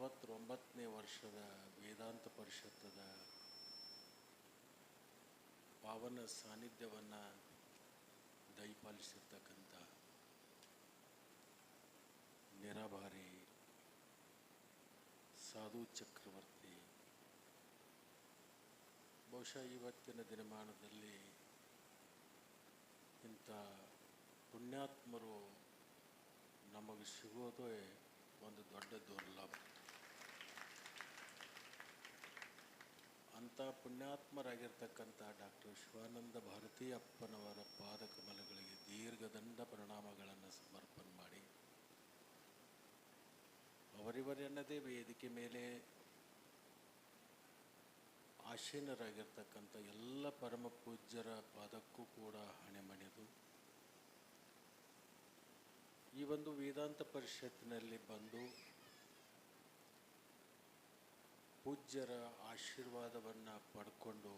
ಈ ನಲವತ್ತೊಂಬತ್ತನೇ ವರ್ಷದ ವೇದಾಂತ ಪರಿಷತ್ತದ ಪಾವನ ಸಾನ್ನಿಧ್ಯವನ್ನು ದಯಪಾಲಿಸಿರ್ತಕ್ಕಂಥ ನಿರಾಭಾರಿ ಸಾಧು ಚಕ್ರವರ್ತಿ, ಬಹುಶಃ ಇವತ್ತಿನ ದಿನಮಾನದಲ್ಲಿ ಇಂಥ ಪುಣ್ಯಾತ್ಮರು ನಮಗೆ ಸಿಗೋದೇ ಒಂದು ದೊಡ್ಡ ದುರ್ಲಭ. ಪುಣ್ಯಾತ್ಮರಾಗಿರ್ತಕ್ಕಂಥ ಡಾಕ್ಟರ್ ಶಿವಾನಂದ ಭಾರತೀ ಅಪ್ಪನವರ ಪಾದಕಮಲಗಳಿಗೆ ದೀರ್ಘದಂಡ ಪರಿಣಾಮಗಳನ್ನು ಸಮರ್ಪಣೆ ಮಾಡಿ. ಅವರಿವರೆನ್ನದೇ ವೇದಿಕೆ ಮೇಲೆ ಆಶೀನರಾಗಿರ್ತಕ್ಕಂಥ ಎಲ್ಲ ಪರಮ ಪೂಜ್ಯರ ಪಾದಕ್ಕೂ ಕೂಡ ಹಣೆ ಮಣಿದು ಈ ಒಂದು ವೇದಾಂತ ಪರಿಷತ್ತಿನಲ್ಲಿ ಬಂದು ಪೂಜ್ಯರ ಆಶೀರ್ವಾದವನ್ನು ಪಡ್ಕೊಂಡು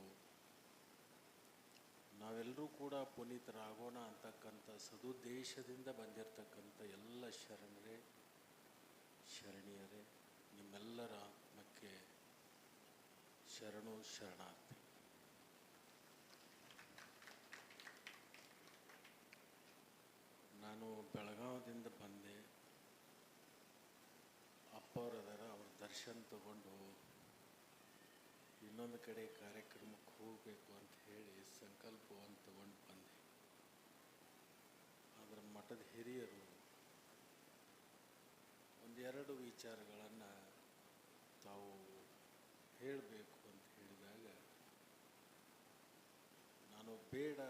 ನಾವೆಲ್ಲರೂ ಕೂಡ ಪುನೀತರಾಗೋಣ ಅಂತಕ್ಕಂಥ ಸದುದ್ದೇಶದಿಂದ ಬಂದಿರತಕ್ಕಂಥ ಎಲ್ಲ ಶರಣರೇ, ಶರಣಿಯರೇ, ನಿಮ್ಮೆಲ್ಲರ ಆತ್ಮಕ್ಕೆ ಶರಣು ಶರಣಾರ್ಥಿ. ನಾನು ಬೆಳಗಾವದಿಂದ ಬಂದೆ, ಅಪ್ಪವರದಾರ ಅವ್ರ ದರ್ಶನ ತಗೊಂಡು ಇನ್ನೊಂದು ಕಡೆ ಕಾರ್ಯಕ್ರಮಕ್ಕೆ ಹೋಗಬೇಕು ಅಂತ ಹೇಳಿ ಸಂಕಲ್ಪವನ್ನು ತಗೊಂಡು ಬಂದೆ. ಅದರ ಮಠದ ಹಿರಿಯರು ಒಂದೆರಡು ವಿಚಾರಗಳನ್ನು ತಾವು ಹೇಳಬೇಕು ಅಂತ ಹೇಳಿದಾಗ, ನಾನು ಬೇಡ,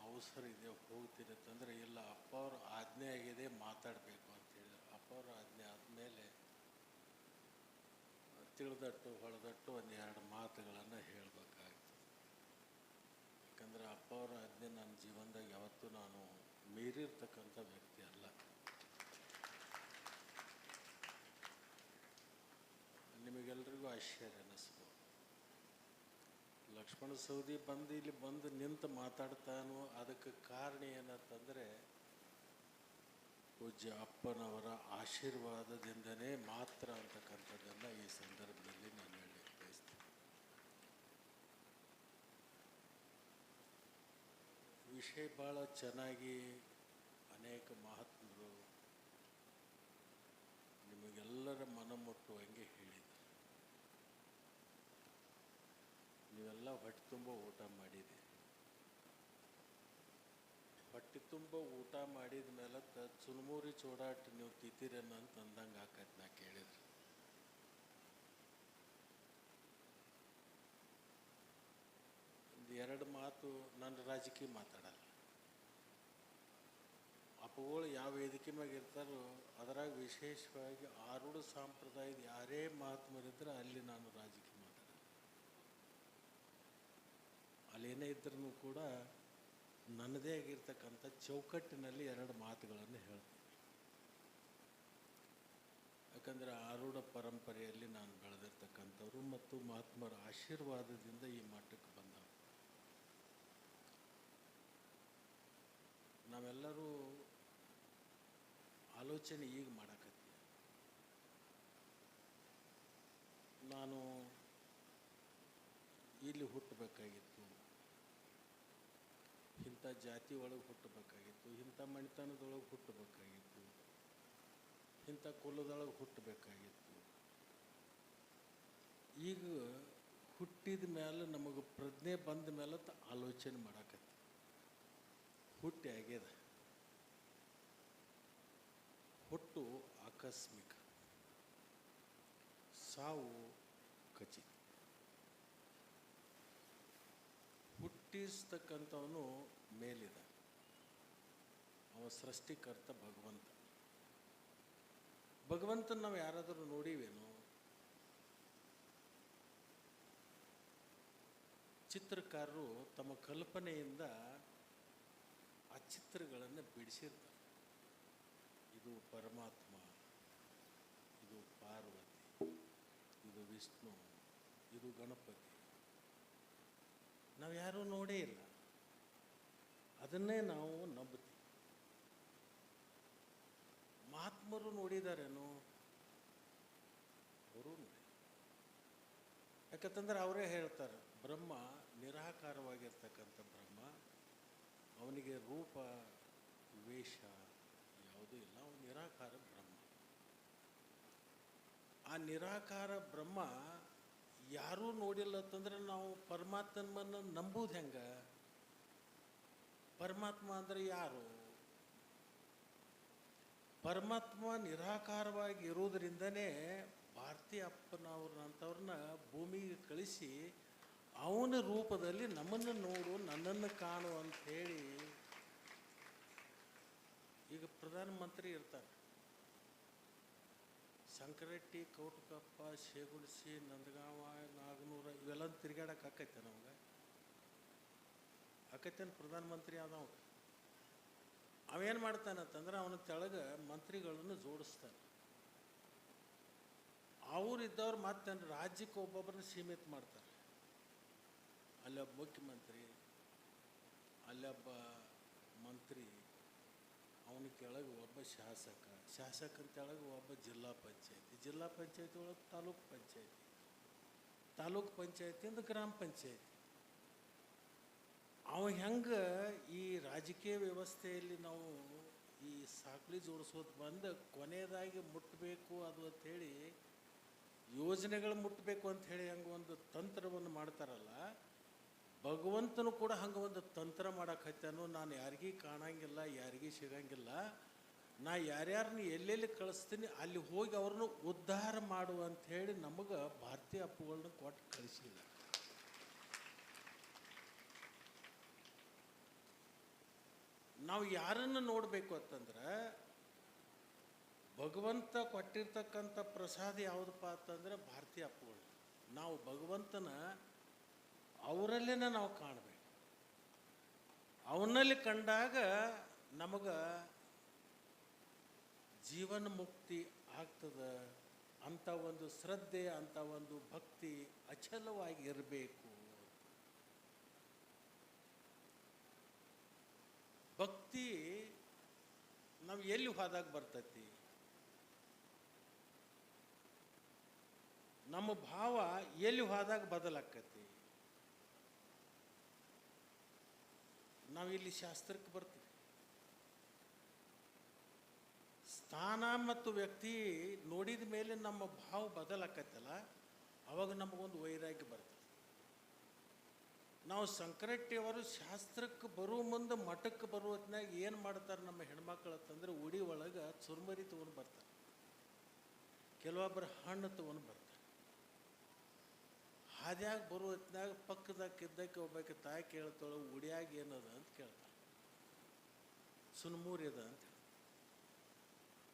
ಅವಸರ ಇದೆ, ಹೋಗ್ತೀನಿ. ಅಂತಂದರೆ, ಇಲ್ಲ ಅಪ್ಪ ಅವ್ರ ಆಜ್ಞೆ ಆಗಿದೆ, ಮಾತಾಡಬೇಕು. ಅಂತ ಹೇಳಿದ್ರು. ಅಪ್ಪ ಅವ್ರ ಆಜ್ಞೆ ಆದಮೇಲೆ ತಿಳಿದಟ್ಟು ಹೊಳೆದಟ್ಟು ಒಂದು ಎರಡು ಮಾತುಗಳನ್ನು ಹೇಳಬೇಕಾಗ್ತದೆ ಯಾಕಂದರೆ ಅಪ್ಪ ಅವರ ಆಜ್ಞೆ ನನ್ನ ಜೀವನದಾಗ ಯಾವತ್ತೂ ನಾನು ಮೀರಿರ್ತಕ್ಕಂಥ ವ್ಯಕ್ತಿ ಅಲ್ಲ. ನಿಮಗೆಲ್ರಿಗೂ ಆಶ್ಚರ್ಯ ಅನ್ನಿಸ್ಬೋದು ಲಕ್ಷ್ಮಣ ಸೌದಿ ಬಂದು ಇಲ್ಲಿ ಬಂದು ನಿಂತು ಮಾತಾಡ್ತಾನೋ ಅದಕ್ಕೆ ಕಾರಣ ಏನಂತಂದರೆ ಪೂಜ್ಯ ಅಪ್ಪನವರ ಆಶೀರ್ವಾದದಿಂದನೇ ಮಾತ್ರ ಅಂತಕ್ಕಂಥದ್ದನ್ನು ಈ ಸಂದರ್ಭದಲ್ಲಿ ನಾನು ಹೇಳಲಿಕ್ಕೆ ಬಯಸ್ತೀನಿ. ವಿಷಯ ಭಾಳ ಚೆನ್ನಾಗಿ ಅನೇಕ ಮಹಾತ್ಮರು ನಿಮಗೆಲ್ಲರ ಮನ ಮುಟ್ಟುವಂಗೆ ಹೇಳಿದರು. ನೀವೆಲ್ಲ ಹೊಟ್ಟೆ ತುಂಬ ಊಟ ಮಾಡಿದೆ ಹೊಟ್ಟೆ ತುಂಬ ಊಟ ಮಾಡಿದ ಮೇಲೆ ತ ಚುರುಮುರಿ ಚೋಡಾಟ ನೀವು ತಿಂತೀರೇನ ಅಂತ ಅಂದಂಗೆ ಆಕೈತೆ ನಾ ಕೇಳಿದ್ರಿ. ಒಂದು ಎರಡು ಮಾತು ನನ್ನ ರಾಜಕೀಯ ಮಾತಾಡಲ್ಲ. ಅಪ್ಪಗಳು ಯಾವ ವೇದಿಕೆ ಮ್ಯಾಗ ಇರ್ತಾರೋ ಅದರಾಗ ವಿಶೇಷವಾಗಿ ಆರುಡು ಸಂಪ್ರದಾಯದ ಯಾರೇ ಮಹಾತ್ಮರಿದ್ರೆ ಅಲ್ಲಿ ನಾನು ರಾಜಕೀಯ ಮಾತಾಡಲ್ಲ. ಅಲ್ಲೇನೇ ಇದ್ರೂ ಕೂಡ ನನ್ನದೇ ಆಗಿರ್ತಕ್ಕಂಥ ಚೌಕಟ್ಟಿನಲ್ಲಿ ಎರಡು ಮಾತುಗಳನ್ನು ಹೇಳ್ತೀನಿ. ಯಾಕಂದರೆ ಆರೂಢ ಪರಂಪರೆಯಲ್ಲಿ ನಾನು ಬೆಳೆದಿರ್ತಕ್ಕಂಥವ್ರು ಮತ್ತು ಮಹಾತ್ಮರ ಆಶೀರ್ವಾದದಿಂದ ಈ ಮಟ್ಟಕ್ಕೆ ಬಂದವು ನಾವೆಲ್ಲರೂ ಆಲೋಚನೆ ಈಗ ಮಾಡಕತ್ತೀವಿ. ನಾನು ಇಲ್ಲಿ ಹುಟ್ಟಬೇಕಾಗಿತ್ತು. ಇಂಥ ಜಾತಿ ಒಳಗೆ ಹುಟ್ಟಬೇಕಾಗಿತ್ತು, ಇಂಥ ಮಣಿತನದೊಳಗೆ ಹುಟ್ಟಬೇಕಾಗಿತ್ತು, ಇಂಥ ಕುಲದೊಳಗೆ ಹುಟ್ಟಬೇಕಾಗಿತ್ತು. ಈಗ ಹುಟ್ಟಿದ ಮೇಲೆ ನಮಗೆ ಪ್ರಜ್ಞೆ ಬಂದ ಮೇಲೆ ಆಲೋಚನೆ ಮಾಡಾಕತ್ತಿ. ಹುಟ್ಟಿ ಆಗ್ಯದ. ಹುಟ್ಟು ಆಕಸ್ಮಿಕ. ಸಾವು ಖಚಿತ. ಹುಟ್ಟಿಸ್ತಕ್ಕಂಥವನು ಮೇಲಿದ. ಅವ ಸೃಷ್ಟಿಕರ್ತ ಭಗವಂತ. ಭಗವಂತನ ನಾವು ಯಾರಾದರೂ ನೋಡಿವೇನು? ಚಿತ್ರಕಾರರು ತಮ್ಮ ಕಲ್ಪನೆಯಿಂದ ಆ ಚಿತ್ರಗಳನ್ನು ಬಿಡಿಸಿರ್ತಾರೆ. ಇದು ಪರಮಾತ್ಮ, ಇದು ಪಾರ್ವತಿ, ಇದು ವಿಷ್ಣು, ಇದು ಗಣಪತಿ. ನಾವು ಯಾರೂ ನೋಡೇ ಇಲ್ಲ. ಅದನ್ನೇ ನಾವು ನಂಬುತ್ತೀವಿ. ಮಹಾತ್ಮರು ನೋಡಿದಾರೇನು? ಅವರು ನೋಡಿ ಯಾಕಂತಂದ್ರೆ ಅವರೇ ಹೇಳ್ತಾರೆ, ಬ್ರಹ್ಮ ನಿರಾಕಾರವಾಗಿರ್ತಕ್ಕಂಥ ಬ್ರಹ್ಮ, ಅವನಿಗೆ ರೂಪ, ವೇಷ ಯಾವುದೂ ಇಲ್ಲ, ಅವನು ನಿರಾಕಾರ ಬ್ರಹ್ಮ. ಆ ನಿರಾಕಾರ ಬ್ರಹ್ಮ ಯಾರೂ ನೋಡಿಲ್ಲ ಅಂತಂದ್ರೆ ನಾವು ಪರಮಾತ್ಮನ ನಂಬುದು ಹೆಂಗೆ? ಪರಮಾತ್ಮ ಅಂದ್ರೆ ಯಾರು? ಪರಮಾತ್ಮ ನಿರಾಕಾರವಾಗಿ ಇರೋದ್ರಿಂದನೇ ಭಾರತೀಯ ಅಪ್ಪನವ್ರನ್ನಂಥವ್ರನ್ನ ಭೂಮಿಗೆ ಕಳಿಸಿ ಅವನ ರೂಪದಲ್ಲಿ ನಮ್ಮನ್ನು ನೋಡು, ನನ್ನನ್ನು ಕಾಣು ಅಂತ ಹೇಳಿ ಈಗ ಪ್ರಧಾನಮಂತ್ರಿ ಇರ್ತಾರೆ. ಸಂಕರೆಟ್ಟಿ ಕೌಟುಕಪ್ಪ ಶೇಗುಣಸಿ ನಂದಗಾಂವ ನಾಗನೂರ ಇವೆಲ್ಲ ತಿರುಗಾಡಕ್ಕೆ ಆಕೈತೆ ನಮ್ಗೆ. ಆಕೈತೇನು ಪ್ರಧಾನಮಂತ್ರಿ ಆದವ. ಅವೇನು ಮಾಡ್ತಾನಂತಂದ್ರೆ ಅವನ ತೆಳಗೆ ಮಂತ್ರಿಗಳನ್ನು ಜೋಡಿಸ್ತಾನೆ. ಅವ್ರು ಇದ್ದವ್ರು ಮತ್ತೆ ರಾಜ್ಯಕ್ಕೆ ಒಬ್ಬೊಬ್ಬರನ್ನ ಸೀಮಿತ ಮಾಡ್ತಾರೆ. ಅಲ್ಲೊಬ್ಬ ಮುಖ್ಯಮಂತ್ರಿ, ಅಲ್ಲೊಬ್ಬ ಮಂತ್ರಿ ಅವನ ಕೆಳಗೆ ಒಬ್ಬ ಶಾಸಕ. ಶಾಸಕನ ಕೆಳಗೆ ಒಬ್ಬ ಜಿಲ್ಲಾ ಪಂಚಾಯತಿ. ಜಿಲ್ಲಾ ಪಂಚಾಯತಿ ಒಳಗೆ ತಾಲೂಕು ಪಂಚಾಯತಿ. ತಾಲೂಕ್ ಪಂಚಾಯತಿಯಿಂದ ಗ್ರಾಮ ಪಂಚಾಯತಿ. ಅವ ಹೆಂಗೆ ಈ ರಾಜಕೀಯ ವ್ಯವಸ್ಥೆಯಲ್ಲಿ ನಾವು ಈ ಸಾಕ್ಲಿ ಜೋಡಿಸೋದು ಬಂದು ಕೊನೆಯದಾಗಿ ಮುಟ್ಟಬೇಕು ಅದು ಅಂಥೇಳಿ ಯೋಜನೆಗಳು ಮುಟ್ಟಬೇಕು ಅಂತ ಹೇಳಿ ಹಂಗೆ ಒಂದು ತಂತ್ರವನ್ನು ಮಾಡ್ತಾರಲ್ಲ ಭಗವಂತನು ಕೂಡ ಹಂಗೆ ಒಂದು ತಂತ್ರ ಮಾಡಕತ್ತಾನು ನಾನು ಯಾರಿಗೂ ಕಾಣಂಗಿಲ್ಲ, ಯಾರಿಗೂ ಸಿಗಂಗಿಲ್ಲ. ನಾ ಯಾರ್ಯಾರನ್ನ ಎಲ್ಲೆಲ್ಲಿ ಕಳಿಸ್ತೀನಿ, ಅಲ್ಲಿ ಹೋಗಿ ಅವ್ರನ್ನ ಉದ್ಧಾರ ಮಾಡು ಅಂತ ಹೇಳಿ ನಮಗೆ ಭಾರತೀಯ ಅಪ್ಪುಗಳನ್ನ ಕೊಟ್ಟು ಕಳಿಸಿಲ್ಲ. ನಾವು ಯಾರನ್ನು ನೋಡಬೇಕು ಅಂತಂದ್ರೆ, ಭಗವಂತ ಕೊಟ್ಟಿರ್ತಕ್ಕಂಥ ಪ್ರಸಾದ ಯಾವುದಪ್ಪ ಅಂತಂದ್ರೆ ಭಾರತೀಯ ಅಪ್ಪುಗಳು ನಾವು ಭಗವಂತನ ಅವರಲ್ಲೇ ನಾವು ಕಾಣಬೇಕು. ಅವನಲ್ಲಿ ಕಂಡಾಗ ನಮಗೆ ಜೀವನ ಮುಕ್ತಿ ಆಗ್ತದೆ. ಅಂತ ಒಂದು ಶ್ರದ್ಧೆ, ಅಂತ ಒಂದು ಭಕ್ತಿ ಅಚಲವಾಗಿ ಇರಬೇಕು ಭಕ್ತಿ ನಾವು ಎಲ್ಲಿ ಹೋದಾಗ ಬರ್ತೈತಿ? ನಮ್ಮ ಭಾವ ಎಲ್ಲಿ ಹೋದಾಗ ಬದಲಾಕತಿ ನಾವು ಇಲ್ಲಿ ಶಾಸ್ತ್ರಕ್ಕೆ ಬರ್ತೀವಿ. ಸ್ಥಾನ ಮತ್ತು ವ್ಯಕ್ತಿ ನೋಡಿದ ಮೇಲೆ ನಮ್ಮ ಭಾವ ಬದಲಾಕತ್ತಲ್ಲ, ಅವಾಗ ನಮಗೊಂದು ವೈರಾಗ್ಯ ಬರ್ತದೆ. ನಾವು ಸಂಕ್ರಟ್ಟಿಯವರು ಶಾಸ್ತ್ರಕ್ಕೆ ಬರುವ ಮುಂದೆ ಮಠಕ್ಕೆ ಬರುವ ಹೊತ್ತಿನಾಗ ಏನು ಮಾಡ್ತಾರೆ ನಮ್ಮ ಹೆಣ್ಮಕ್ಳು ಅಂತಂದ್ರೆ ಉಡಿ ಒಳಗೆ ಚುರ್ಮರಿ ತೊಗೊಂಡು ಬರ್ತಾರೆ. ಕೆಲವೊಬ್ಬರು ಹಣ್ಣು ತೊಗೊಂಡು ಬರ್ತಾರೆ. ಹಾದ್ಯಾಗ ಬರುವ ಹೊತ್ನಾಗ ಪಕ್ಕದಾಗ ಕಿದ್ದಕ್ಕೆ ಒಬ್ಬಾಕೆ ತಾಯಿ ಕೇಳ್ತಾಳೆ, ಉಡಿಯಾಗ ಏನದ? ಅಂತ ಕೇಳ್ತಾಳೆ. ಸುನ್ಮೂರಿ ಅದ ಅಂತ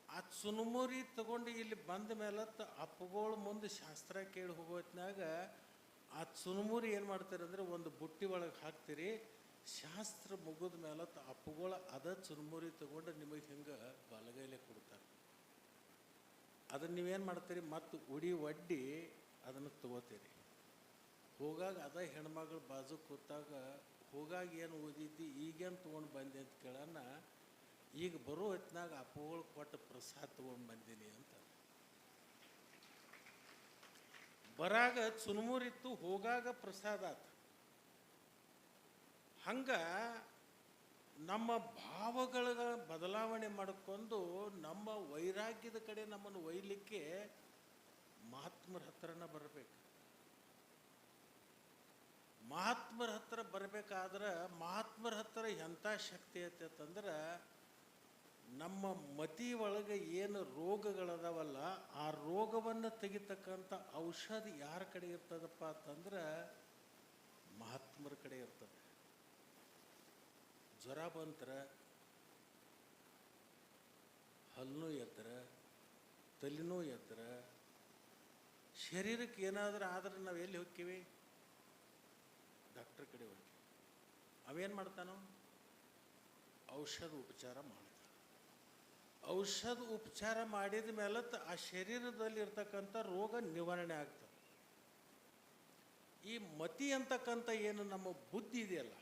ಆ ಸುನ್ಮೂರಿ ತಗೊಂಡು ಇಲ್ಲಿ ಬಂದ ಮೇಲೆ ಅಪ್ಪಗಳ ಮುಂದೆ ಶಾಸ್ತ್ರ ಕೇಳಿ ಹೋಗೋ ಹೊತ್ನಾಗ ಆ ಸುನ್ಮೂರಿ ಏನು ಮಾಡ್ತಾರೆ ಅಂದರೆ ಒಂದು ಬುಟ್ಟಿ ಒಳಗೆ ಹಾಕ್ತೀರಿ. ಶಾಸ್ತ್ರ ಮುಗಿದ ಮೇಲೆ ಅಪ್ಪಗಳ ಅದ ಚುರುಮುರಿ ತಗೊಂಡು ನಿಮಗೆ ಹಿಂಗೆ ಬಲಗೈಲೆ ಕೊಡ್ತಾರೆ. ಅದನ್ನು ನೀವೇನು ಮಾಡ್ತೀರಿ? ಮತ್ತು ಉಡಿ ಒಡ್ಡಿ ಅದನ್ನು ತಗೋತೀರಿ. ಹೋಗಾಗ ಅದ ಹೆಣ್ಮಗಳು ಬಾಜು ಕೂತಾಗ, ಹೋಗಾಗ ಏನು ಓದಿದ್ದು, ಈಗೇನು ತೊಗೊಂಡು ಬಂದೆ ಅಂತ ಕೇಳೋಣ ಈಗ ಬರೋ ಹೊತ್ತಿನಾಗ ಅಪ್ಪಗಳು ಕೊಟ್ಟು ಪ್ರಸಾದ ತೊಗೊಂಡು ಬಂದೀನಿ ಅಂತ. ಬರಾಗ ಚುನ್ಮೂರಿತ್ತು ಹೋಗಾಗ ಪ್ರಸಾದ ಆತ. ಹಂಗ ನಮ್ಮ ಭಾವಗಳ ಬದಲಾವಣೆ ಮಾಡಿಕೊಂಡು ನಮ್ಮ ವೈರಾಗ್ಯದ ಕಡೆ ನಮ್ಮನ್ನು ಒಯ್ಲಿಕ್ಕೆ ಮಹಾತ್ಮರ ಹತ್ರನ ಬರಬೇಕು. ಮಹಾತ್ಮರ ಹತ್ರ ಬರಬೇಕಾದ್ರೆ ಮಹಾತ್ಮರ ಹತ್ರ ಎಂಥ ಶಕ್ತಿ ಐತೆ ಅಂತಂದ್ರೆ ನಮ್ಮ ಮತಿ ಒಳಗೆ ಏನು ರೋಗಗಳದಾವಲ್ಲ, ಆ ರೋಗವನ್ನು ತೆಗಿತಕ್ಕಂಥ ಔಷಧ ಯಾರ ಕಡೆ ಇರ್ತದಪ್ಪ ಅಂತಂದ್ರೆ ಮಹಾತ್ಮರ ಕಡೆ ಇರ್ತದೆ. ಜ್ವರ ಬಂತ್ರ, ಹಲ್ಲು ಎತ್ತರ ತಲೆನೋ ಎತ್ತರ, ಶರೀರಕ್ಕೆ ಏನಾದರೂ ಆದ್ರೆ ನಾವು ಎಲ್ಲಿ ಹೋಗ್ತೀವಿ? ಡಾಕ್ಟರ್ ಕಡೆ ಹೋಗ್ತೀವಿ ಅವೇನು ಮಾಡ್ತಾನೋ? ಔಷಧ ಉಪಚಾರ ಮಾಡ್ತಾನೆ. ಔಷಧ ಉಪಚಾರ ಮಾಡಿದ ಮೇಲೆ ಆ ಶರೀರದಲ್ಲಿ ಇರ್ತಕ್ಕಂಥ ರೋಗ ನಿವಾರಣೆ ಆಗ್ತದೆ. ಈ ಮತಿ ಅಂತಕ್ಕಂಥ ಏನು ನಮ್ಮ ಬುದ್ಧಿ ಇದೆಯಲ್ಲ,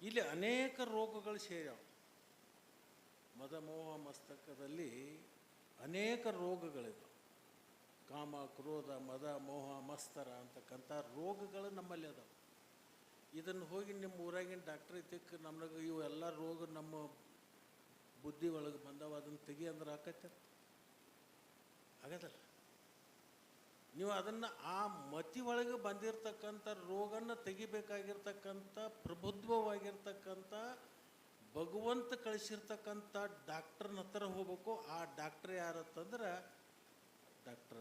ಇಲ್ಲಿ ಅನೇಕ ರೋಗಗಳು ಸೇರ್ಯಾವ. ಮದಮೋಹ ಮಸ್ತಕದಲ್ಲಿ ಅನೇಕ ರೋಗಗಳಿವೆ ಕಾಮ ಕ್ರೋಧ, ಮದ, ಮೋಹ, ಮಸ್ತರ ಅಂತಕ್ಕಂಥ ರೋಗಗಳು ನಮ್ಮಲ್ಲಿ ಅದಾವೆ. ಇದನ್ನು ಹೋಗಿ ನಿಮ್ಮ ಊರಾಗಿನ ಡಾಕ್ಟ್ರ್ ಇದಕ್ಕೆ ನಮಗೆ ಇವು ಎಲ್ಲ ರೋಗ ನಮ್ಮ ಬುದ್ಧಿ ಒಳಗೆ ಬಂದವ, ಅದನ್ನು ತೆಗಿ ಅಂದ್ರೆ ಆಕತ್ತೆ ಆಗದಲ್ಲ. ನೀವು ಅದನ್ನು ಆ ಮತಿ ಒಳಗೆ ಬಂದಿರತಕ್ಕಂಥ ರೋಗನ ತೆಗಿಬೇಕಾಗಿರ್ತಕ್ಕಂಥ, ಪ್ರಬುದ್ಧವಾಗಿರ್ತಕ್ಕಂಥ, ಭಗವಂತ ಕಳಿಸಿರ್ತಕ್ಕಂಥ ಡಾಕ್ಟ್ರನ ಹತ್ರ ಹೋಗ್ಬೇಕು. ಆ ಡಾಕ್ಟ್ರ್ ಯಾರತ್ತಂದ್ರೆ ಡಾಕ್ಟ್ರ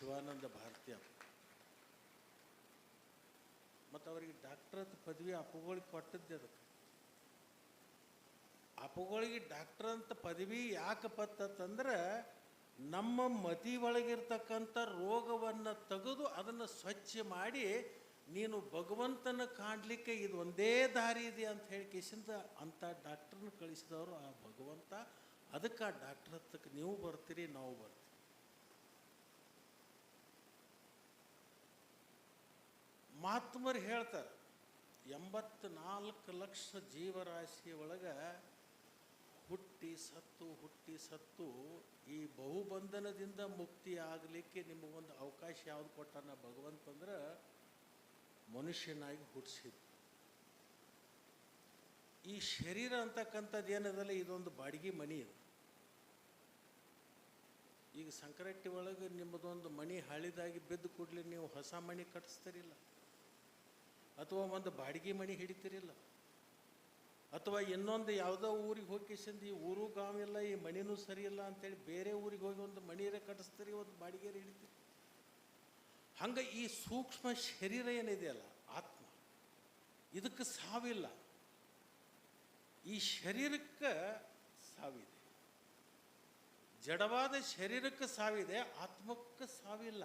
ಶಿವಾನಂದ ಭಾರತಿ ಅವರು ಮತ್ತು ಅವರಿಗೆ ಡಾಕ್ಟ್ರತ್ ಪದವಿ ಅಪ್ಪುಗಳಿಗೆ ಕೊಟ್ಟದ್ದೆ ಅದಕ್ಕೆ. ಅಪ್ಪುಗಳಿಗೆ ಡಾಕ್ಟರ್ ಅಂತ ಪದವಿ ಯಾಕೆ ಪತ್ತಂದ್ರೆ ನಮ್ಮ ಮತಿ ಒಳಗಿರ್ತಕ್ಕಂಥ ರೋಗವನ್ನು ತೆಗೆದು ಅದನ್ನು ಸ್ವಚ್ಛ ಮಾಡಿ ನೀನು ಭಗವಂತನ ಕಾಣಲಿಕ್ಕೆ ಇದು ಒಂದೇ ದಾರಿ ಇದೆ ಅಂತ ಹೇಳಿ ಕೇಸಿಂದ ಅಂಥ ಡಾಕ್ಟ್ರನ್ನ ಕಳಿಸಿದವರು ಆ ಭಗವಂತ. ಅದಕ್ಕೆ ಆ ಡಾಕ್ಟರ್ ಹತ್ತಕ್ಕೆ ನೀವು ಬರ್ತೀರಿ, ನಾವು ಬರ್ತೀವಿ. ಮಹಾತ್ಮರು ಹೇಳ್ತಾರೆ, ಎಂಬತ್ನಾಲ್ಕು ಲಕ್ಷ ಜೀವರಾಶಿ ಒಳಗೆ ಹುಟ್ಟಿ ಸತ್ತು ಹುಟ್ಟಿ ಸತ್ತು ಈ ಬಹುಬಂಧನದಿಂದ ಮುಕ್ತಿ ಆಗಲಿಕ್ಕೆ ನಿಮಗೊಂದು ಅವಕಾಶ ಯಾವ್ದು ಕೊಟ್ಟಾನ ಭಗವಂತ ಅಂದ್ರೆ ಮನುಷ್ಯನಾಗಿ ಹುಟ್ಟಿಸಿದ ಈ ಶರೀರ ಅಂತಕ್ಕಂಥದ್ದು ಏನದಲ್ಲ, ಇದೊಂದು ಬಾಡಿಗೆ ಮಣಿ ಇದು ಈಗ ಸಂಕ್ರಾಂತಿ ಒಳಗೆ ನಿಮ್ಮದೊಂದು ಮಣಿ ಹಳಿದಾಗಿ ಬಿದ್ದು ಕೂಡಲೇ ನೀವು ಹೊಸ ಮಣಿ ಕಟ್ಟಿಸ್ತೀರಿಲ್ಲ ಅಥವಾ ಒಂದು ಬಾಡಿಗೆ ಮಣಿ ಹಿಡಿತಿರಿಲ್ಲ. ಅಥವಾ ಇನ್ನೊಂದು ಯಾವುದೋ ಊರಿಗೆ ಹೋಗಿಸಿಂದು ಈ ಊರು ಗಾವಿಲ್ಲ ಈ ಮಣಿನೂ ಸರಿ ಇಲ್ಲ ಅಂತೇಳಿ ಬೇರೆ ಊರಿಗೆ ಹೋಗಿ ಒಂದು ಮಣಿಯರೇ ಕಟ್ಟಿಸ್ತೀರಿ, ಒಂದು ಬಾಡಿಗೆ ಹಿಡಿತೀರಿ. ಹಂಗೆ ಈ ಸೂಕ್ಷ್ಮ ಶರೀರ ಏನಿದೆಯಲ್ಲ ಆತ್ಮ, ಇದಕ್ಕೆ ಸಾವಿಲ್ಲ. ಈ ಶರೀರಕ್ಕೆ ಸಾವಿದೆ. ಜಡವಾದ ಶರೀರಕ್ಕೆ ಸಾವಿದೆ, ಆತ್ಮಕ್ಕೆ ಸಾವಿಲ್ಲ.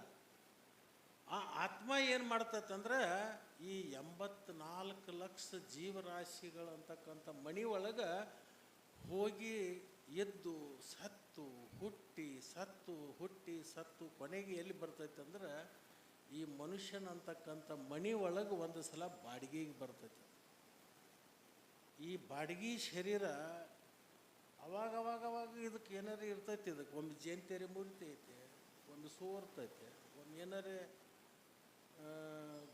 ಆ ಆತ್ಮ ಏನು ಮಾಡ್ತೈತಂದ್ರೆ ಈ ಎಂಬತ್ನಾಲ್ಕು ಲಕ್ಷ ಜೀವರಾಶಿಗಳು ಅಂತಕ್ಕಂಥ ಮಣಿ ಒಳಗೆ ಹೋಗಿ ಎದ್ದು ಸತ್ತು, ಹುಟ್ಟಿ ಸತ್ತು ಹುಟ್ಟಿ, ಸತ್ತು ಕೊನೆಗೆ ಎಲ್ಲಿ ಬರ್ತೈತೆ ಅಂದ್ರೆ ಈ ಮನುಷ್ಯನಂತಕ್ಕಂಥ ಮಣಿ ಒಳಗೆ ಒಂದು ಸಲ ಬಾಡಿಗೆಗೆ ಬರ್ತೈತೆ. ಈ ಬಾಡಿಗೆ ಶರೀರ ಅವಾಗ ಅವಾಗ ಅವಾಗ ಇದಕ್ಕೆ ಏನಾರು ಇರ್ತೈತಿ ಇದಕ್ಕೆ, ಒಂದು ಜಯಂತಿಯರಿ ಮುರಿತೈತೆ ಒಂದು ಸೋರ್ತೈತೆ ಒಂದು ಏನಾರೇ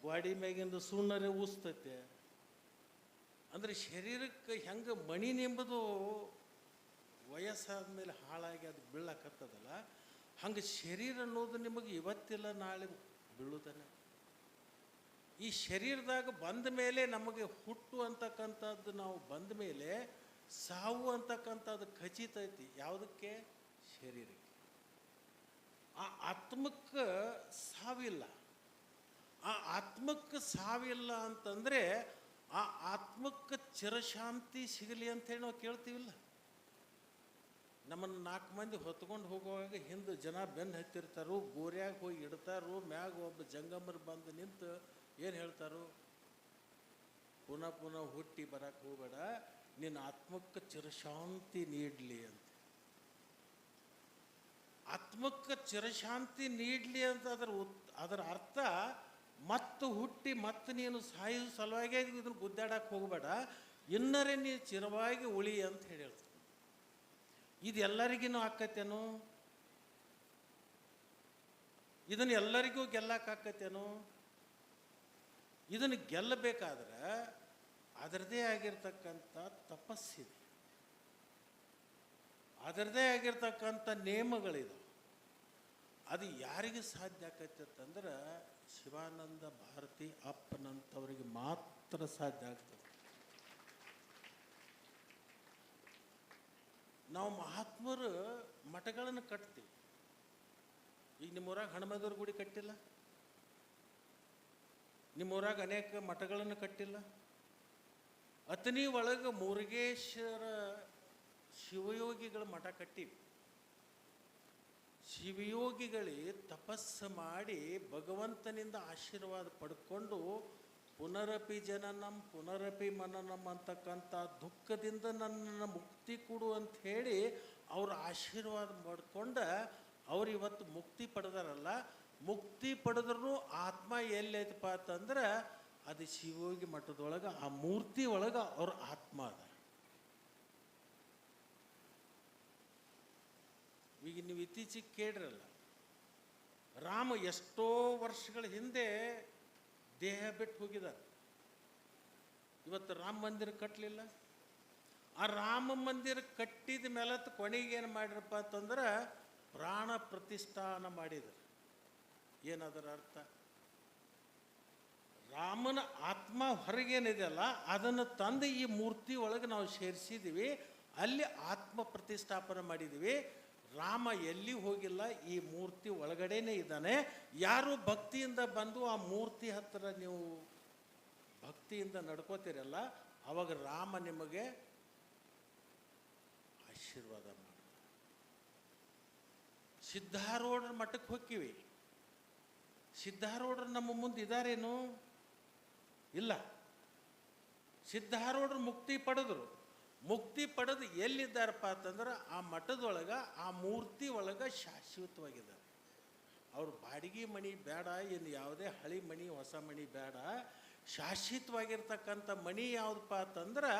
ಗ್ವಾಡಿ ಮ್ಯಾಗಿಂದು ಸುಣ್ಣರೆ ಊಸ್ತೈತೆ. ಅಂದರೆ ಶರೀರಕ್ಕೆ ಹೆಂಗೆ ಮಣಿ ನಿಂಬುದು ವಯಸ್ಸಾದ ಮೇಲೆ ಹಾಳಾಗಿ ಅದು ಬೀಳಕತ್ತದಲ್ಲ, ಹಂಗೆ ಶರೀರ ಅನ್ನೋದು ನಿಮಗೆ ಇವತ್ತಿಲ್ಲ, ನಾಳೆ ಬೀಳುತ್ತಾನೆ. ಈ ಶರೀರದಾಗ ಬಂದ ಮೇಲೆ ನಮಗೆ ಹುಟ್ಟು ಅಂತಕ್ಕಂಥದ್ದು ನಾವು ಬಂದ ಮೇಲೆ ಸಾವು ಅಂತಕ್ಕಂಥದ್ದು ಖಚಿತ ಐತಿ. ಯಾವುದಕ್ಕೆ? ಶರೀರಕ್ಕೆ. ಆ ಆತ್ಮಕ್ಕೆ ಸಾವಿಲ್ಲ. ಆ ಆತ್ಮಕ್ಕೆ ಸಾವಿಲ್ಲ ಅಂತಂದರೆ ಆ ಆತ್ಮಕ್ಕೆ ಚಿರಶಾಂತಿ ಸಿಗಲಿ ಅಂತೇಳಿ ನಾವು ಕೇಳ್ತೀವಿಲ್ಲ. ನಮ್ಮನ್ನು ನಾಲ್ಕು ಮಂದಿ ಹೊತ್ಕೊಂಡು ಹೋಗುವಾಗ ಹಿಂದೆ ಜನ ಬೆನ್ನು ಹತ್ತಿರ್ತಾರೋ, ಗೋರ್ಯಾಗ ಹೋಗಿ ಇಡ್ತಾರೋ, ಮ್ಯಾಗ ಒಬ್ಬ ಜಂಗಮರು ಬಂದು ನಿಂತು ಏನು ಹೇಳ್ತಾರೋ? ಪುನಃ ಪುನಃ ಹುಟ್ಟಿ ಬರಕ್ಕೆ ಹೋಗಬೇಡ, ನಿನ್ನ ಆತ್ಮಕ್ಕೆ ಚಿರಶಾಂತಿ ನೀಡಲಿ ಅಂತ. ಆತ್ಮಕ್ಕೆ ಚಿರಶಾಂತಿ ನೀಡಲಿ ಅಂತ ಅದರ ಉತ್, ಅದರ ಅರ್ಥ ಮತ್ತು ಹುಟ್ಟಿ ಮತ್ತೆ ನೀನು ಸಾಯೋ ಸಲುವಾಗಿ ಇದನ್ನು ಗುದ್ದಾಡಕ್ಕೆ ಹೋಗಬೇಡ. ಇನ್ನರೇ ನೀ ಚಿರವಾಗಿ ಉಳಿ ಅಂತ ಹೇಳಿ ಹೇಳ್ತಾರೆ ಇದು ಎಲ್ಲರಿಗೂ ಆಕತ್ತೇನು? ಇದನ್ನು ಎಲ್ಲರಿಗೂ ಗೆಲ್ಲಕ್ಕಾಕತ್ತೇನು ಇದನ್ನು ಗೆಲ್ಲಬೇಕಾದ್ರೆ ಅದರದೇ ಆಗಿರ್ತಕ್ಕಂಥ ತಪಸ್ಸಿದೆ. ಅದರದೇ ಆಗಿರ್ತಕ್ಕಂಥ ನಿಯಮಗಳಿದೆ. ಅದು ಯಾರಿಗೆ ಸಾಧ್ಯ ಆಕತ್ತಂದ್ರೆ ಶಿವಾನಂದ ಭಾರತಿ ಅಪ್ಪನಂಥವ್ರಿಗೆ ಮಾತ್ರ ಸಾಧ್ಯ ಆಗ್ತದೆ. ನಾವು ಮಹಾತ್ಮರು ಮಠಗಳನ್ನು ಕಟ್ತೀವಿ. ಈಗ ನಿಮ್ಮೂರಾಗ ಹಣಮದವ್ರ ಗುಡಿ ಕಟ್ಟಿಲ್ಲ? ನಿಮ್ಮೂರಾಗ ಅನೇಕ ಮಠಗಳನ್ನು ಕಟ್ಟಿಲ್ಲ? ಅತನಿ ಒಳಗೆ ಮುರುಗೇಶ್ವರ ಶಿವಯೋಗಿಗಳ ಮಠ ಕಟ್ಟಿವಿ. ಶಿವಯೋಗಿಗಳೇ ತಪಸ್ಸು ಮಾಡಿ ಭಗವಂತನಿಂದ ಆಶೀರ್ವಾದ ಪಡ್ಕೊಂಡು ಪುನರಪಿ ಜನನಂ, ಪುನರಪಿ ಮನನಂ ಅಂತಕ್ಕಂಥ ದುಃಖದಿಂದ ನನ್ನನ್ನು ಮುಕ್ತಿ ಕೊಡು ಅಂತ ಹೇಳಿ ಅವರು ಆಶೀರ್ವಾದ ಮಾಡ್ಕೊಂಡ ಅವ್ರು ಇವತ್ತು ಮುಕ್ತಿ ಪಡೆದಾರಲ್ಲ. ಮುಕ್ತಿ ಪಡೆದ್ರೂ ಆತ್ಮ ಎಲ್ಲೈತಪ್ಪ ಅಂತಂದ್ರೆ ಅದು ಶಿವಯೋಗಿ ಮಠದೊಳಗೆ ಆ ಮೂರ್ತಿ ಒಳಗೆ ಅವ್ರ ಆತ್ಮ ಅದ. ಈಗ ನೀವು ಇತ್ತೀಚೆಗೆ ಕೇಳಿರಲ್ಲ ರಾಮ ಎಷ್ಟೋ ವರ್ಷಗಳ ಹಿಂದೆ ದೇಹ ಬಿಟ್ಟು ಹೋಗಿದ್ದಾರೆ ಇವತ್ತು ರಾಮ ಮಂದಿರ ಕಟ್ಟಲಿಲ್ಲ ಆ ರಾಮ ಮಂದಿರ ಕಟ್ಟಿದ ಮೇಲೆ ಕೊನೆಗೆ ಏನು ಮಾಡಿರಪ್ಪ ಅಂತಂದ್ರೆ ಪ್ರಾಣ ಪ್ರತಿಷ್ಠಾನ ಮಾಡಿದರು. ಏನದರ ಅರ್ಥ? ರಾಮನ ಆತ್ಮ ಹೊರಗೇನಿದೆಯಲ್ಲ, ಅದನ್ನು ತಂದು ಈ ಮೂರ್ತಿ ಒಳಗೆ ನಾವು ಸೇರಿಸಿದ್ದೀವಿ. ಅಲ್ಲಿ ಆತ್ಮ ಪ್ರತಿಷ್ಠಾಪನೆ ಮಾಡಿದ್ದೀವಿ. ರಾಮ ಎಲ್ಲಿ ಹೋಗಿಲ್ಲ, ಈ ಮೂರ್ತಿ ಒಳಗಡೆನೇ ಇದ್ದಾನೆ. ಯಾರು ಭಕ್ತಿಯಿಂದ ಬಂದು ಆ ಮೂರ್ತಿ ಹತ್ತಿರ ನೀವು ಭಕ್ತಿಯಿಂದ ನಡ್ಕೋತೀರಲ್ಲ, ಅವಾಗ ರಾಮ ನಿಮಗೆ ಆಶೀರ್ವಾದ ಮಾಡ್ತಾರೆ ಸಿದ್ಧಾರೂಢರ ಮಠಕ್ಕೆ ಹೋಗ್ತೀವಿ ಸಿದ್ಧಾರೂಢರು ನಮ್ಮ ಮುಂದೆ ಇದ್ದಾರೇನು ಇಲ್ಲ. ಸಿದ್ಧಾರೂಢರು ಮುಕ್ತಿ ಪಡೆದ್ರು. ಮುಕ್ತಿ ಪಡೆದು ಎಲ್ಲಿದ್ದಾರಪ್ಪ ಅಂತಂದ್ರೆ ಆ ಮಠದೊಳಗೆ, ಆ ಮೂರ್ತಿ ಒಳಗೆ ಶಾಶ್ವತವಾಗಿದ್ದಾರೆ ಅವ್ರು ಬಾಡಿಗೆ ಮಣಿ ಬೇಡ, ಇನ್ನು ಯಾವುದೇ ಹಳಿ ಮಣಿ ಹೊಸ ಮಣಿ ಬೇಡ. ಶಾಶ್ವತವಾಗಿರ್ತಕ್ಕಂಥ ಮಣಿ ಯಾವುದಪ್ಪ ಅಂತಂದ್ರೆ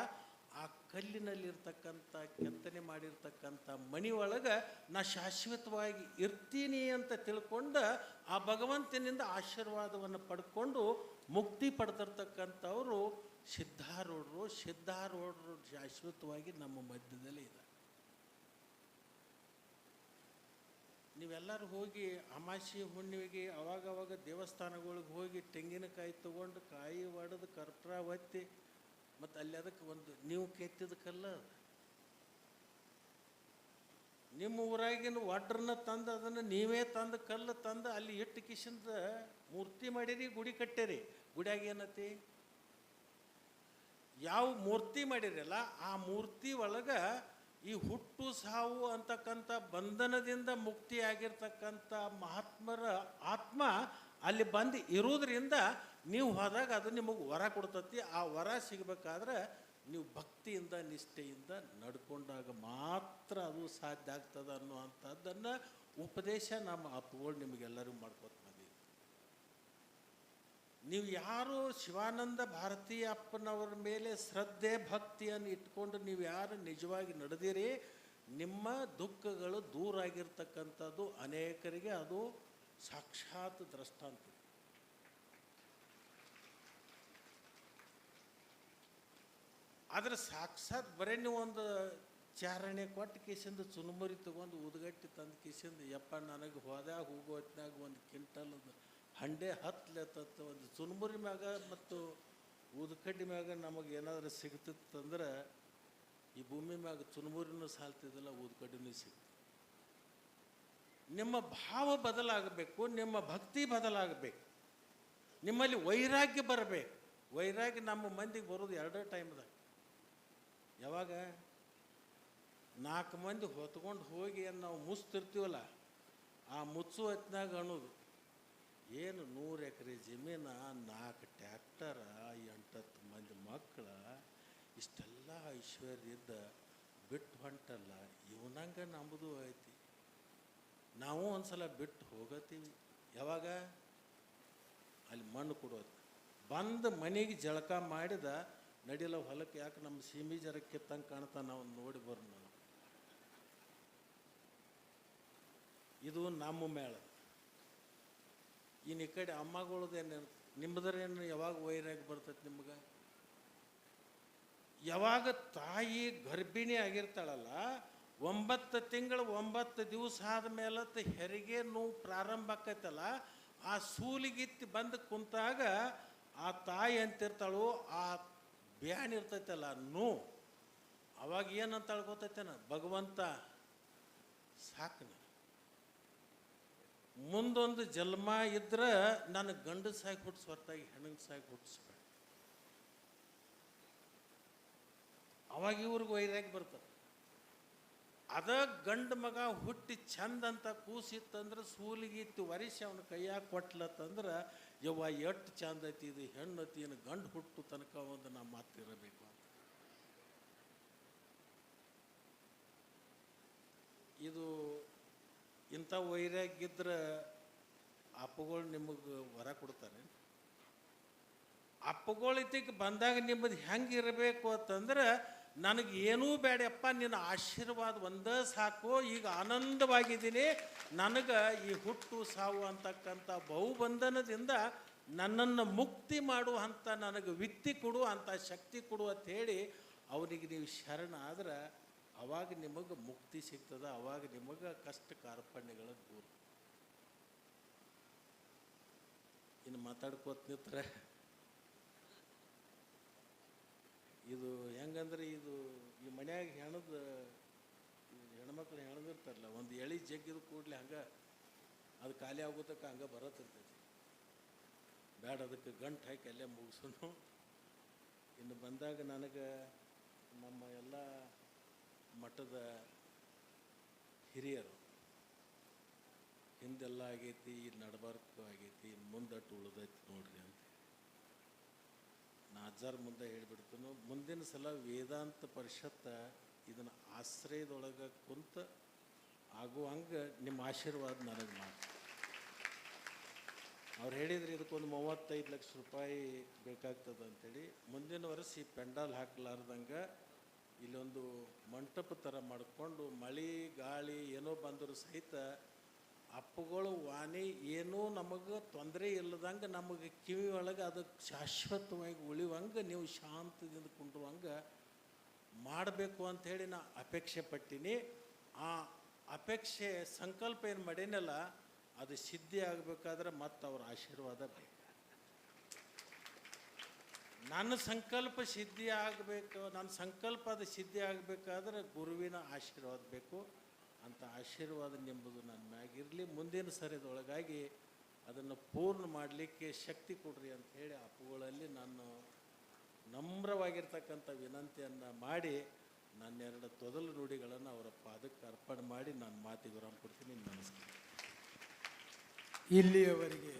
ಆ ಕಲ್ಲಿನಲ್ಲಿರ್ತಕ್ಕಂಥ, ಕೆತ್ತನೆ ಮಾಡಿರ್ತಕ್ಕಂಥ ಮಣಿ ಒಳಗೆ ನಾ ಶಾಶ್ವತವಾಗಿ ಇರ್ತೀನಿ ಅಂತ ತಿಳ್ಕೊಂಡು ಆ ಭಗವಂತನಿಂದ ಆಶೀರ್ವಾದವನ್ನು ಪಡ್ಕೊಂಡು ಮುಕ್ತಿ ಪಡೆದಿರ್ತಕ್ಕಂಥವರು ಸಿದ್ಧಾರೂಢರು ಸಿದ್ಧಾರೂಢರು ಶಾಶ್ವತವಾಗಿ ನಮ್ಮ ಮಧ್ಯದಲ್ಲಿ ಇದ್ದಾರೆ. ನೀವೆಲ್ಲರೂ ಹೋಗಿ ಅಮಾಸಿ ಹುಣ್ಣಿಮೆಗೆ ಅವಾಗ ಅವಾಗ ದೇವಸ್ಥಾನಗಳಿಗೆ ಹೋಗಿ ತೆಂಗಿನಕಾಯಿ ತಗೊಂಡು ಕಾಯಿ ಒಡೆದು ಕರ್ಪೂರ ಒತ್ತಿ, ಮತ್ತು ಅಲ್ಲಿ ಅದಕ್ಕೆ ಒಂದು ನೀವು ಕೆತ್ತಿದ ಕಲ್ಲ ನಿಮ್ಮ ಊರಾಗಿನ ಒಡ್ರನ್ನ ತಂದು ಅದನ್ನು ನೀವೇ ತಂದು ಕಲ್ಲು ತಂದು ಅಲ್ಲಿ ಇಟ್ಟು ಕಿಶಿಂದ ಮೂರ್ತಿ ಮಾಡಿರಿ, ಗುಡಿ ಕಟ್ಟಿರಿ. ಗುಡಿಯಾಗ ಏನತಿ ಯಾವ ಮೂರ್ತಿ ಮಾಡಿರಲ್ಲ, ಆ ಮೂರ್ತಿ ಒಳಗೆ ಈ ಹುಟ್ಟು ಸಾವು ಅಂತಕ್ಕಂಥ ಬಂಧನದಿಂದ ಮುಕ್ತಿಯಾಗಿರ್ತಕ್ಕಂಥ ಮಹಾತ್ಮರ ಆತ್ಮ ಅಲ್ಲಿ ಬಂದು ಇರೋದ್ರಿಂದ ನೀವು ಹೋದಾಗ ಅದು ನಿಮಗೆ ವರ ಕೊಡ್ತತಿ. ಆ ವರ ಸಿಗಬೇಕಾದ್ರೆ ನೀವು ಭಕ್ತಿಯಿಂದ, ನಿಷ್ಠೆಯಿಂದ ನಡ್ಕೊಂಡಾಗ ಮಾತ್ರ ಅದು ಸಾಧ್ಯ ಆಗ್ತದೆ ಅನ್ನುವಂಥದ್ದನ್ನು ಉಪದೇಶ ನಮ್ಮ ಅಪ್ಪಗಳು ನಿಮಗೆಲ್ಲರಿಗೂ ಮಾಡ್ಕೊತ ನೀವು ಯಾರು ಶಿವಾನಂದ ಭಾರತೀಯ ಅಪ್ಪನವರ ಮೇಲೆ ಶ್ರದ್ಧೆ, ಭಕ್ತಿಯನ್ನು ಇಟ್ಕೊಂಡು ನೀವು ಯಾರು ನಿಜವಾಗಿ ನಡೆದಿರಿ, ನಿಮ್ಮ ದುಃಖಗಳು ದೂರ ಆಗಿರ್ತಕ್ಕಂಥದ್ದು ಅನೇಕರಿಗೆ ಅದು ಸಾಕ್ಷಾತ್ ದೃಷ್ಟಾಂತ ಆದರೆ ಸಾಕ್ಷಾತ್ ಬರೇ ನೀವು ಒಂದು ಚಾರಣೆ ಕೊಟ್ಟು ಕಿಸಿಂದ ಚುನುಮುರಿ ತಗೊಂಡು ಉದ್ಗಟ್ಟಿ ತಂದು ಕಿಸಿಂದ, ಯಪ್ಪ, ನನಗೆ ಹೋದಾಗ ಹೋಗೋ ಒಂದು ಒಂದು ಕ್ವಿಂಟಲ್ ಹಂಡೆ ಹತ್ಲತ್ತ ಒಂದು ಚುನ್ಮುರಿ ಮ್ಯಾಗ ಮತ್ತು ಊದಕಡ್ಡಿ ಮ್ಯಾಗ ನಮಗೆ ಏನಾದರೂ ಸಿಗ್ತಿತ್ತಂದ್ರೆ ಈ ಭೂಮಿ ಮ್ಯಾಗ ಚುನುಮುರಿನೂ ಸಾಲ್ತಿದ್ದಿಲ್ಲ, ಊದಕಡ್ಡಿನೂ ಸಿಗ್ತದೆ ನಿಮ್ಮ ಭಾವ ಬದಲಾಗಬೇಕು, ನಿಮ್ಮ ಭಕ್ತಿ ಬದಲಾಗಬೇಕು, ನಿಮ್ಮಲ್ಲಿ ವೈರಾಗ್ಯ ಬರಬೇಕು. ವೈರಾಗ್ಯ ನಮ್ಮ ಮಂದಿಗೆ ಬರೋದು ಎರಡೇ ಟೈಮ್ದಾಗ. ಯಾವಾಗ? ನಾಲ್ಕು ಮಂದಿ ಹೊತ್ಕೊಂಡು ಹೋಗಿ ನಾವು ಮುಚ್ತಿರ್ತೀವಲ್ಲ, ಆ ಮುಚ್ಚು ಹೊತ್ತಿನಾಗ ಅನ್ನೋದು ಏನು ನೂರು ಎಕರೆ ಜಮೀನ, ನಾಲ್ಕು ಟ್ಯಾಕ್ಟರ ಎಂಟತ್ತು ಮಂದಿ ಮಕ್ಕಳ ಇಷ್ಟೆಲ್ಲ ಐಶ್ವರ್ಯ ಇದ್ದ ಬಿಟ್ಟು ಹೊಂಟಲ್ಲ, ಇವನಂಗ ನಂಬುದು ಐತಿ. ನಾವು ಒಂದ್ಸಲ ಬಿಟ್ಟು ಹೋಗತ್ತೀವಿ. ಯಾವಾಗ? ಅಲ್ಲಿ ಮಣ್ಣು ಕೊಡೋದು ಬಂದು ಮನೆಗೆ ಜಳಕ ಮಾಡಿದ ನಡಿಲ ಹೊಲಕ್ಕೆ ಯಾಕೆ ನಮ್ಮ ಸೀಮಿ ಜರ ಕಿತ್ತಂಗೆ ಕಾಣ್ತಾ ನಾವು ನೋಡಿ ಬರೋಣ. ಇದು ನಮ್ಮ ಮೇಳ. ಇನ್ನು ಈ ಕಡೆ ಅಮ್ಮಗಳದೇನು ನಿಮ್ಮದ್ರೇನು ಯಾವಾಗ ವೈರಾಗಿ ಬರ್ತೈತೆ ನಿಮ್ಗೆ? ಯಾವಾಗ ತಾಯಿ ಗರ್ಭಿಣಿ ಆಗಿರ್ತಾಳಲ್ಲ, ಒಂಬತ್ತು ತಿಂಗಳು ಒಂಬತ್ತು ದಿವಸ ಆದಮೇಲೆ ಹೆರಿಗೆ ನೋವು ಪ್ರಾರಂಭ ಆಕೈತಲ್ಲ, ಆ ಸೂಲಿಗಿತ್ತಿ ಬಂದು ಕುಂತಾಗ ಆ ತಾಯಿ ಅಂತಿರ್ತಾಳು, ಆ ಬ್ಯಾನ್ ಇರ್ತೈತಲ್ಲ ನೋ ಅವಾಗ ಏನಂತ ಗೊತ್ತೈತೇನ? ಭಗವಂತ ಸಾಕು. ಮುಂದೊಂದು ಜನ್ಮ ಇದ್ರೆ ನಾನು ಸಾಯಿ ಹುಟ್ಟಿಸ್ ಹೊರತಾಗಿ ಹೆಣ್ಣಂಸಾಗಿ ಹುಟ್ಟಿಸ್ಬೇಡ ಅವಾಗ ಇವ್ರಿಗೆ ವೈರಾಗಿ ಬರ್ತದೆ. ಅದ ಗಂಡು ಮಗ ಹುಟ್ಟಿ ಚಂದ ಅಂತ ಕೂಸಿತ್ತಂದ್ರೆ ಸೂಲಿಗಿತ್ತು ವರಿಸಿ ಅವನ ಕೈಯಾಗ ಕೊಟ್ಲತ್ತಂದ್ರೆ, ಯವ್ವ ಎಷ್ಟು ಚಂದ ಐತಿ ಇದು, ಹೆಣ್ಣು ಐತಿ ಏನು ಗಂಡು ಹುಟ್ಟು ತನಕ ಒಂದು ನಾ ಮಾತಿರಬೇಕು ಅಂತ. ಇದು ಇಂಥ ವೈರಾಗಿದ್ದರೆ ಅಪ್ಪಗಳು ನಿಮಗೆ ವರ ಕೊಡ್ತಾರೆ. ಅಪ್ಪಗಳಿತಿಗೆ ಬಂದಾಗ ನಿಮ್ಮದು ಹೆಂಗೆ ಇರಬೇಕು ಅಂತಂದ್ರೆ ನನಗೆ ಏನೂ ಬೇಡಪ್ಪ, ನಿನ್ನ ಆಶೀರ್ವಾದ ಒಂದೇ ಸಾಕು, ಈಗ ಆನಂದವಾಗಿದ್ದೀನಿ, ನನಗೆ ಈ ಹುಟ್ಟು ಸಾವು ಅಂತಕ್ಕಂಥ ಬಹುಬಂಧನದಿಂದ ನನ್ನನ್ನು ಮುಕ್ತಿ ಮಾಡುವಂಥ ನನಗೆ ವಿತ್ತಿ ಕೊಡು ಅಂಥ ಶಕ್ತಿ ಕೊಡು ಅಂತ ಹೇಳಿ ಅವನಿಗೆ ನೀವು ಶರಣ ಆದ್ರೆ ಅವಾಗ ನಿಮಗೆ ಮುಕ್ತಿ ಸಿಗ್ತದೆ, ಅವಾಗ ನಿಮಗೆ ಕಷ್ಟ ಕಾರ್ಪಣ್ಯಗಳ ದೂರ. ಇನ್ನು ಮಾತಾಡ್ಕೋತ ನಿಂತ್ರೆ. ಇದು ಹೆಂಗಂದ್ರೆ ಇದು ಈ ಮನ್ಯಾಗ ಹೆಣದ, ಹೆಣ್ಮಕ್ಳು ಹೆಣದಿರ್ತಾರಲ್ಲ, ಒಂದು ಎಳಿ ಜಗ್ಗಿದ ಕೂಡಲೇ ಹಂಗೆ, ಅದು ಖಾಲಿ ಆಗೋತಕ್ಕ ಹಂಗೆ ಬರತ್ತಿರ್ತೈತಿ. ಬೇಡ ಅದಕ್ಕೆ ಗಂಟು ಹಾಕಿ ಅಲ್ಲೇ ಮುಗಿಸೋನು. ಇನ್ನು ಬಂದಾಗ ನನಗೆ ನಮ್ಮ ಎಲ್ಲ ಮಠದ ಹಿರಿಯರು, ಹಿಂದೆಲ್ಲ ಆಗೈತಿ ಇದು ನಡಬಾರ್ದು ಆಗೈತಿ, ಮುಂದಟ್ಟು ಉಳ್ದೈತಿ ನೋಡ್ರಿ ಅಂತ ನಾ ಮುಂದೆ ಹೇಳಿಬಿಡ್ತೀನಿ, ಮುಂದಿನ ಸಲ ವೇದಾಂತ ಪರಿಷತ್ತ ಇದನ್ನು ಆಶ್ರಯದೊಳಗೆ ಕುಂತ ಆಗುವಂಗೆ ನಿಮ್ಮ ಆಶೀರ್ವಾದ ನನಗೆ ಮಾಡಿ. ಅವ್ರು ಹೇಳಿದ್ರು ಇದಕ್ಕೊಂದು ಮೂವತ್ತೈದು ಲಕ್ಷ ರೂಪಾಯಿ ಬೇಕಾಗ್ತದೆ ಅಂತೇಳಿ ಮುಂದಿನ ವರ್ಷ ಈ ಪೆಂಡಾಲ್ ಹಾಕ್ಲಾರ್ದಂಗೆ ಇಲ್ಲೊಂದು ಮಂಟಪ ಥರ ಮಾಡಿಕೊಂಡು ಮಳೆ, ಗಾಳಿ ಏನೋ ಬಂದರೂ ಸಹಿತ ಅಪ್ಪುಗಳು ವಾಣಿ ಏನೂ ನಮಗೆ ತೊಂದರೆ ಇಲ್ಲದಂಗೆ ನಮಗೆ ಕಿವಿ ಒಳಗೆ ಅದು ಶಾಶ್ವತವಾಗಿ ಉಳಿಯುವಂಗೆ ನೀವು ಶಾಂತದಿಂದ ಕುಂಡುವಂಗೆ ಮಾಡಬೇಕು ಅಂಥೇಳಿ ನಾ ಅಪೇಕ್ಷೆ ಪಟ್ಟಿನಿ. ಆ ಅಪೇಕ್ಷೆ ಸಂಕಲ್ಪ ಏನು ಮಾಡೇನಲ್ಲ, ಅದು ಸಿದ್ಧಿ ಆಗಬೇಕಾದ್ರೆ ಮತ್ತು ಅವ್ರ ಆಶೀರ್ವಾದ ಬೇಕು. ನನ್ನ ಸಂಕಲ್ಪ ಸಿದ್ಧಿ ಆಗಬೇಕು, ನನ್ನ ಸಂಕಲ್ಪದ ಸಿದ್ಧಿ ಆಗಬೇಕಾದ್ರೆ ಗುರುವಿನ ಆಶೀರ್ವಾದ ಬೇಕು. ಅಂತ ಆಶೀರ್ವಾದ ನಿಂಬುದು ನನ್ನ ಮ್ಯಾಗಿರಲಿ ಮುಂದಿನ ಸರಿದೊಳಗಾಗಿ ಅದನ್ನು ಪೂರ್ಣ ಮಾಡಲಿಕ್ಕೆ ಶಕ್ತಿ ಕೊಡ್ರಿ ಅಂತ ಹೇಳಿ ಅಪ್ಪುಗಳಲ್ಲಿ ನಾನು ನಮ್ರವಾಗಿರ್ತಕ್ಕಂಥ ವಿನಂತಿಯನ್ನು ಮಾಡಿ ನನ್ನೆರಡು ತೊದಲು ನುಡಿಗಳನ್ನು ಅವರ ಪಾದಕ್ಕೆ ಅರ್ಪಣೆ ಮಾಡಿ ನಾನು ಮಾತಿಗೆ ವಿರಾಮ ಕೊಡ್ತೀನಿ ನಮಸ್ಕಾರ. ಇಲ್ಲಿಯವರೆಗೆ